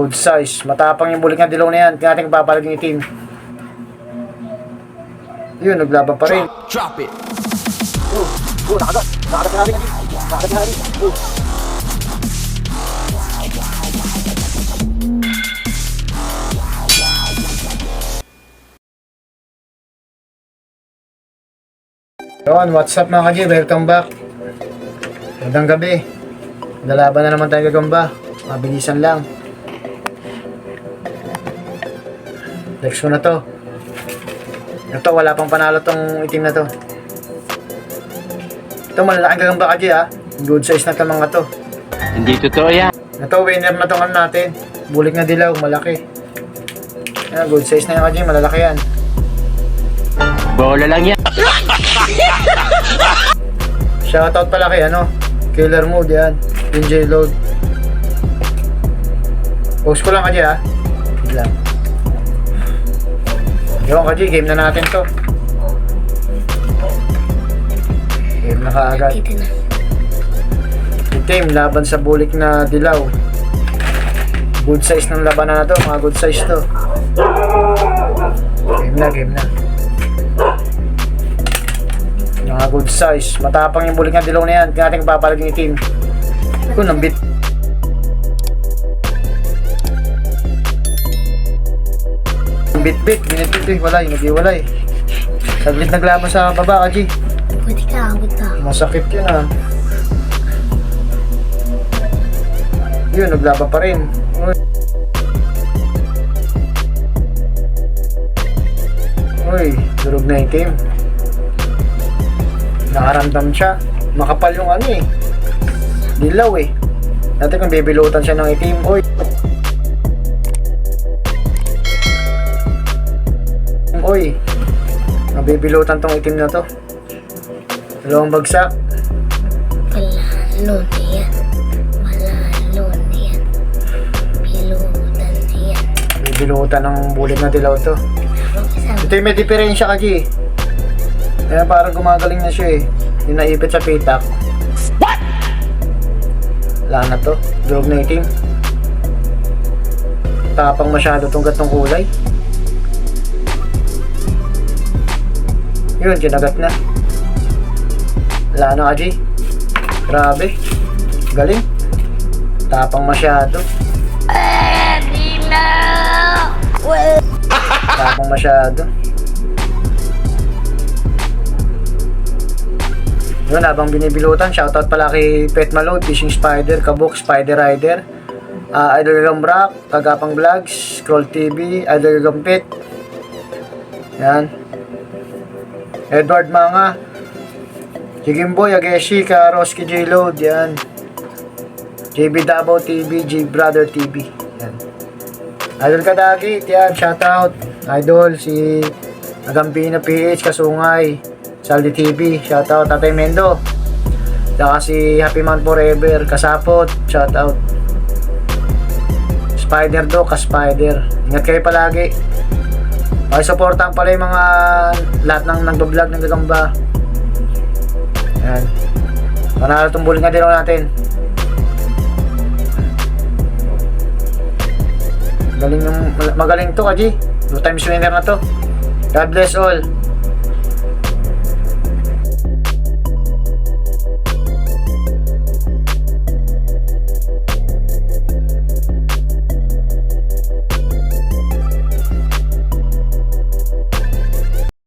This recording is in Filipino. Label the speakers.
Speaker 1: Good size. Matapang yung bulik na dilaw na yan. Tingnan natin kung papalag yung itim. Yun, naglaban pa rin.
Speaker 2: Drop it.
Speaker 1: Oh, oh, nakagat. Nakagat na rin. Nakagat na rin. Oh. Yun, what's up mga kaji? Welcome back. Magandang gabi. Lalaban na naman tayo gagamba. Mabilisan lang. Next ko na to. Ito, wala pang panalo tong itim na to. Ito, malalaking gagamba kaji ha. Good size na to mga to.
Speaker 2: Hindi totoo yan.
Speaker 1: Ito, winner na tong ano natin. Bulik na dilaw, malaki. Yan, good size na yan kaji, malalaki yan.
Speaker 2: Bola lang yan.
Speaker 1: Shoutout pala kay ano, Killer Mode yan. DJ Load. Post ko lang kaji ha. Yun lang. Yun kaji, game na natin to. Game na kaagad. Itim, laban sa bulik na dilaw. Good size ng labanan na to, mga good size to. Game na, game na. Mga good size. Matapang yung bulik na dilaw na yan. Tingnan natin kung papalag yung itim. Kung nambit. Bit-bit, binit-bit eh. Walay, nag-iwalay. Saglit naglaban sa baba, Kaji.
Speaker 3: Pwede ka, abot ka.
Speaker 1: Masakit yun ah. Yun, naglaban pa rin. Uy. Uy, durog na itim. Nakaramdam siya. Makapal yung ano eh. Dilaw eh. Dati kung bibilutan siya ng itim. Uy. Uy. Nabibilutan tong itim na to. Dalawang bagsak.
Speaker 3: Palalo na yan. Palalo na yan. Pilutan na yan.
Speaker 1: Bibilutan ng bulit na dilaw to. Ito yung may diferensya ka, G. Kaya parang gumagaling na siya eh. Yung naipit sa pitak. What? Wala na to. Durog na itim. Tapang masyado tong gatong kulay. Yun, kinagat na. Wala na ka, G. Grabe. Galing. Tapang masyado. Tapang masyado. Yun, habang binibilutan, shoutout pala kay Pet Malode, Fishing Spider, Kabuk, Spider Rider, uh, Idol Rock, Kagapang Vlogs, Scroll TV, Idol Gagam Pet, yan. Edward Manga, Jigimboy, Ageshi, Karoski J Load, yan. JB Davao TV, J Brother TV, yan. Idol Kadagit, yan, shoutout. Idol, si Agampina PH, Kasungay, Saldi TV, shoutout. Tatay Mendo, saka si Happy Man Forever, Kasapot, shoutout. Spider Do, Ka-Spider. Ingat kayo palagi. Okay, supportan pala yung mga lahat ng nagbablog ng gagamba. Yan. Panalo itong bullying na dinaw natin. Galing yung, magaling to, Kaji. Two times winner na to. God bless all.